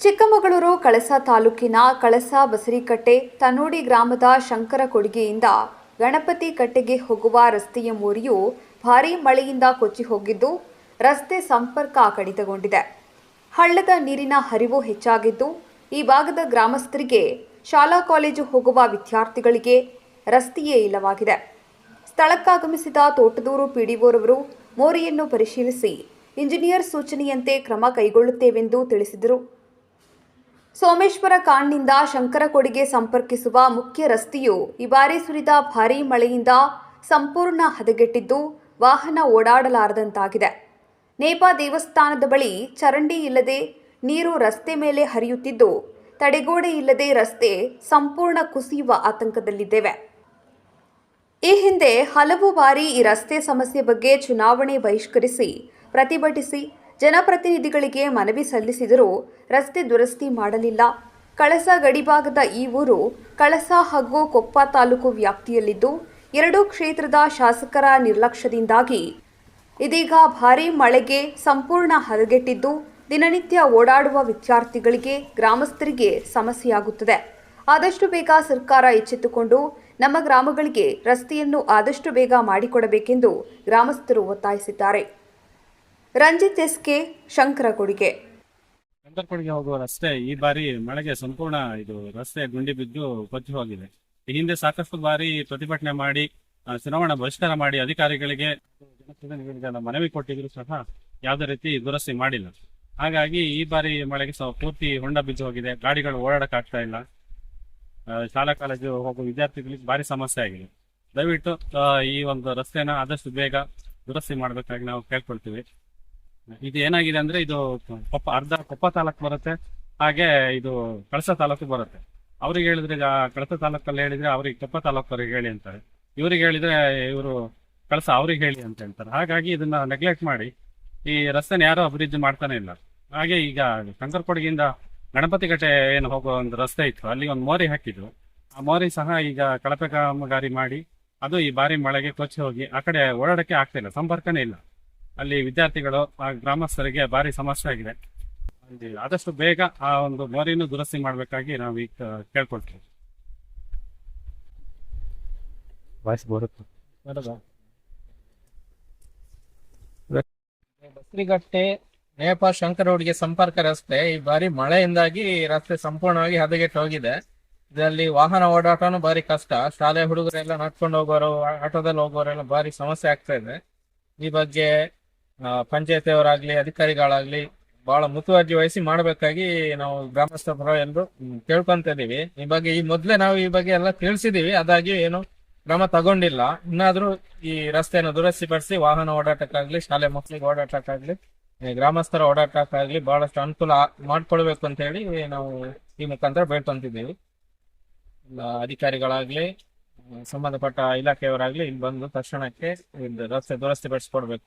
ಚಿಕ್ಕಮಗಳೂರು ಕಳಸ ತಾಲೂಕಿನ ಕಳಸ ಬಸರಿಕಟ್ಟೆ ತನೋಡಿ ಗ್ರಾಮದ ಶಂಕರ ಕೊಡುಗೆಯಿಂದ ಗಣಪತಿ ಕಟ್ಟೆಗೆ ಹೋಗುವ ರಸ್ತೆಯ ಮೋರಿಯು ಭಾರೀ ಮಳೆಯಿಂದ ಕೊಚ್ಚಿ ಹೋಗಿದ್ದು ರಸ್ತೆ ಸಂಪರ್ಕ ಕಡಿತಗೊಂಡಿದೆ. ಹಳ್ಳದ ನೀರಿನ ಹರಿವು ಹೆಚ್ಚಾಗಿದ್ದು ಈ ಭಾಗದ ಗ್ರಾಮಸ್ಥರಿಗೆ ಶಾಲಾ ಕಾಲೇಜು ಹೋಗುವ ವಿದ್ಯಾರ್ಥಿಗಳಿಗೆ ರಸ್ತೆಯೇ ಇಲ್ಲವಾಗಿದೆ. ಸ್ಥಳಕ್ಕಾಗಮಿಸಿದ ತೋಟದೂರು ಪಿಡಿಒರವರು ಮೋರಿಯನ್ನು ಪರಿಶೀಲಿಸಿ ಇಂಜಿನಿಯರ್ ಸೂಚನೆಯಂತೆ ಕ್ರಮ ಕೈಗೊಳ್ಳುತ್ತೇವೆಂದು ತಿಳಿಸಿದರು. ಸೋಮೇಶ್ವರ ಕಾಂಡ್ನಿಂದ ಶಂಕರಕೊಡಿಗೆ ಸಂಪರ್ಕಿಸುವ ಮುಖ್ಯ ರಸ್ತೆಯು ಈ ಬಾರಿ ಸುರಿದ ಭಾರೀ ಮಳೆಯಿಂದ ಸಂಪೂರ್ಣ ಹದಗೆಟ್ಟಿದ್ದು ವಾಹನ ಓಡಾಡಲಾರದಂತಾಗಿದೆ. ನೇಪಾ ದೇವಸ್ಥಾನದ ಬಳಿ ಚರಂಡಿ ಇಲ್ಲದೆ ನೀರು ರಸ್ತೆ ಮೇಲೆ ಹರಿಯುತ್ತಿದ್ದು, ತಡೆಗೋಡೆ ಇಲ್ಲದೆ ರಸ್ತೆ ಸಂಪೂರ್ಣ ಕುಸಿಯುವ ಆತಂಕದಲ್ಲಿದ್ದೇವೆ. ಈ ಹಿಂದೆ ಹಲವು ಬಾರಿ ಈ ರಸ್ತೆ ಸಮಸ್ಯೆ ಬಗ್ಗೆ ಚುನಾವಣೆ ಬಹಿಷ್ಕರಿಸಿ, ಪ್ರತಿಭಟಿಸಿ ಜನಪ್ರತಿನಿಧಿಗಳಿಗೆ ಮನವಿ ಸಲ್ಲಿಸಿದರೂ ರಸ್ತೆ ದುರಸ್ತಿ ಮಾಡಲಿಲ್ಲ. ಕಳಸ ಗಡಿಭಾಗದ ಈ ಊರು ಕಳಸ ಹಾಗೂ ಕೊಪ್ಪ ತಾಲೂಕು ವ್ಯಾಪ್ತಿಯಲ್ಲಿದ್ದು, ಎರಡೂ ಕ್ಷೇತ್ರದ ಶಾಸಕರ ನಿರ್ಲಕ್ಷ್ಯದಿಂದಾಗಿ ಇದೀಗ ಭಾರೀ ಮಳೆಗೆ ಸಂಪೂರ್ಣ ಹದಗೆಟ್ಟಿದ್ದು, ದಿನನಿತ್ಯ ಓಡಾಡುವ ವಿದ್ಯಾರ್ಥಿಗಳಿಗೆ, ಗ್ರಾಮಸ್ಥರಿಗೆ ಸಮಸ್ಯೆಯಾಗುತ್ತದೆ. ಆದಷ್ಟು ಬೇಗ ಸರ್ಕಾರ ಎಚ್ಚೆತ್ತುಕೊಂಡು ನಮ್ಮ ಗ್ರಾಮಗಳಿಗೆ ರಸ್ತೆಯನ್ನು ಆದಷ್ಟು ಬೇಗ ಮಾಡಿಕೊಡಬೇಕೆಂದು ಗ್ರಾಮಸ್ಥರು ಒತ್ತಾಯಿಸಿದ್ದಾರೆ. ರಂಜಿತ್ ಎಸ್ಕೆ ಶಂಕರಕೊಡಿಗೆ. ಶಂಕರಕೊಡಿಗೆ ಹೋಗುವ ರಸ್ತೆ ಈ ಬಾರಿ ಮಳೆಗೆ ಸಂಪೂರ್ಣ ಇದು ರಸ್ತೆ ಗುಂಡಿ ಬಿದ್ದು ಕೊಚ್ಚಿ ಹೋಗಿದೆ. ಈ ಹಿಂದೆ ಸಾಕಷ್ಟು ಬಾರಿ ಪ್ರತಿಭಟನೆ ಮಾಡಿ ಚುನಾವಣಾ ಬಹಿಷ್ಕಾರ ಮಾಡಿ ಅಧಿಕಾರಿಗಳಿಗೆ ಜನಪ್ರತಿನಿಧಿಗಳಿಗೆಲ್ಲ ಮನವಿ ಕೊಟ್ಟಿದ್ರು ಸಹ ಯಾವುದೇ ರೀತಿ ದುರಸ್ತಿ ಮಾಡಿಲ್ಲ. ಹಾಗಾಗಿ ಈ ಬಾರಿ ಮಳೆಗೆ ಸಹ ಪೂರ್ತಿ ಹೊಂಡ ಬಿದ್ದು ಹೋಗಿದೆ. ಗಾಡಿಗಳು ಓಡಾಡಕ್ ಆಗ್ತಾ ಇಲ್ಲ. ಶಾಲಾ ಕಾಲೇಜು ಹೋಗುವ ವಿದ್ಯಾರ್ಥಿಗಳಿಗೆ ಭಾರಿ ಸಮಸ್ಯೆ ಆಗಿದೆ. ದಯವಿಟ್ಟು ಈ ಒಂದು ರಸ್ತೆನ ಆದಷ್ಟು ಬೇಗ ದುರಸ್ತಿ ಮಾಡಬೇಕಾಗಿ ನಾವು ಕೇಳ್ಕೊಳ್ತೀವಿ. ಇದು ಏನಾಗಿದೆ ಅಂದ್ರೆ ಇದು ಕೊಪ್ಪ, ಅರ್ಧ ಕೊಪ್ಪ ತಾಲೂಕು ಬರುತ್ತೆ, ಹಾಗೆ ಇದು ಕಳಸ ತಾಲೂಕು ಬರುತ್ತೆ. ಅವ್ರಿಗೆ ಹೇಳಿದ್ರೆ ಈಗ ಕಳಸ ತಾಲೂಕಲ್ಲಿ ಹೇಳಿದ್ರೆ ಅವ್ರಿಗೆ ಕೊಪ್ಪ ತಾಲೂಕವ್ರಿಗೆ ಹೇಳಿ ಅಂತಾರೆ. ಇವ್ರಿಗೆ ಹೇಳಿದ್ರೆ ಇವರು ಕಳಸ ಅವ್ರಿಗೆ ಹೇಳಿ ಅಂತ ಹೇಳ್ತಾರೆ. ಹಾಗಾಗಿ ಇದನ್ನ ನೆಗ್ಲೆಕ್ಟ್ ಮಾಡಿ ಈ ರಸ್ತೆನ ಯಾರು ಅಭಿವೃದ್ಧಿ ಮಾಡ್ತಾನೆ ಇಲ್ಲ. ಹಾಗೆ ಈಗ ಕಂಕರ್ಪೊಡಗಿಂದ ಗಣಪತಿಘಟ್ಟೆ ಏನು ಹೋಗೋ ಒಂದು ರಸ್ತೆ ಇತ್ತು, ಅಲ್ಲಿ ಒಂದು ಮೋರಿ ಹಾಕಿದ್ರು. ಆ ಮೋರಿ ಸಹ ಈಗ ಕಳಪೆ ಕಾಮಗಾರಿ ಮಾಡಿ, ಅದು ಈ ಬಾರಿ ಮಳೆಗೆ ಕೊಚ್ಚಿ ಹೋಗಿ ಆ ಕಡೆ ಓಡಾಡಕ್ಕೆ ಆಗ್ತಿಲ್ಲ ಸಂಪರ್ಕನೇ ಇಲ್ಲ. ಅಲ್ಲಿ ವಿದ್ಯಾರ್ಥಿಗಳು ಆ ಗ್ರಾಮಸ್ಥರಿಗೆ ಭಾರಿ ಸಮಸ್ಯೆ ಆಗಿದೆ. ಆದಷ್ಟು ಬೇಗ ಆ ಒಂದು ಮೋರಿಯನ್ನು ದುರಸ್ತಿ ಮಾಡಬೇಕಾಗಿ ನಾವು ಈಗ ಕೇಳ್ಕೊಳ್ತೀವಿ. ವಾಯ್ಸ್ ಬರುತ್ತೆ. ಬಸ್ರಿಗಟ್ಟೆ ನೇಪ ಶಂಕರರೋಡ್ಗೆ ಸಂಪರ್ಕ ರಸ್ತೆ ಈ ಬಾರಿ ಮಳೆಯಿಂದಾಗಿ ರಸ್ತೆ ಸಂಪೂರ್ಣವಾಗಿ ಹದಗೆಟ್ಟು ಹೋಗಿದೆ ಇದರಲ್ಲಿ ವಾಹನ ಓಡಾಟನೂ ಬಾರಿ ಕಷ್ಟ. ಶಾಲೆ ಹುಡುಗರೆಲ್ಲ ನಡ್ಕೊಂಡು ಹೋಗೋರು ಆಟೋದಲ್ಲಿ ಹೋಗೋರೆಲ್ಲ ಬಾರಿ ಸಮಸ್ಯೆ ಆಗ್ತಾ ಇದೆ. ಈ ಬಗ್ಗೆ ಪಂಚಾಯತಿಯವರಾಗ್ಲಿ, ಅಧಿಕಾರಿಗಳಾಗ್ಲಿ ಬಹಳ ಮುತುವರ್ಜಿ ವಹಿಸಿ ಮಾಡಬೇಕಾಗಿ ನಾವು ಗ್ರಾಮಸ್ಥರ ಪರ ಎಂದು ಕೇಳ್ಕೊಂತ ಇದೀವಿ. ಈ ಬಗ್ಗೆ ಈ ಮೊದ್ಲೇ ನಾವು ಈ ಬಗ್ಗೆ ಎಲ್ಲ ತಿಳಿಸಿದೀವಿ. ಆದಾಗ್ಯೂ ಏನು ಕ್ರಮ ತಗೊಂಡಿಲ್ಲ. ಇನ್ನಾದ್ರೂ ಈ ರಸ್ತೆಯನ್ನು ದುರಸ್ತಿಪಡಿಸಿ ವಾಹನ ಓಡಾಟಕ್ಕಾಗ್ಲಿ, ಶಾಲೆ ಮಕ್ಕಳಿಗೆ ಓಡಾಟಕ್ಕಾಗ್ಲಿ ಗ್ರಾಮಸ್ಥರ ಓಡಾಟಕ್ಕಾಗ್ಲಿ ಬಹಳಷ್ಟು ಅನುಕೂಲ ಮಾಡ್ಕೊಳ್ಬೇಕು ಅಂತ ಹೇಳಿ ನಾವು ಈ ಮುಖಾಂತರ ಬೇಡ್ಕೊಂತಿದ್ದೀವಿ. ಅಧಿಕಾರಿಗಳಾಗ್ಲಿ, ಸಂಬಂಧಪಟ್ಟ ಇಲಾಖೆಯವರಾಗ್ಲಿ ಇಲ್ಲಿ ಬಂದು ತಕ್ಷಣಕ್ಕೆ ರಸ್ತೆ ದುರಸ್ತಿಪಡಿಸ್ಕೊಡ್ಬೇಕು.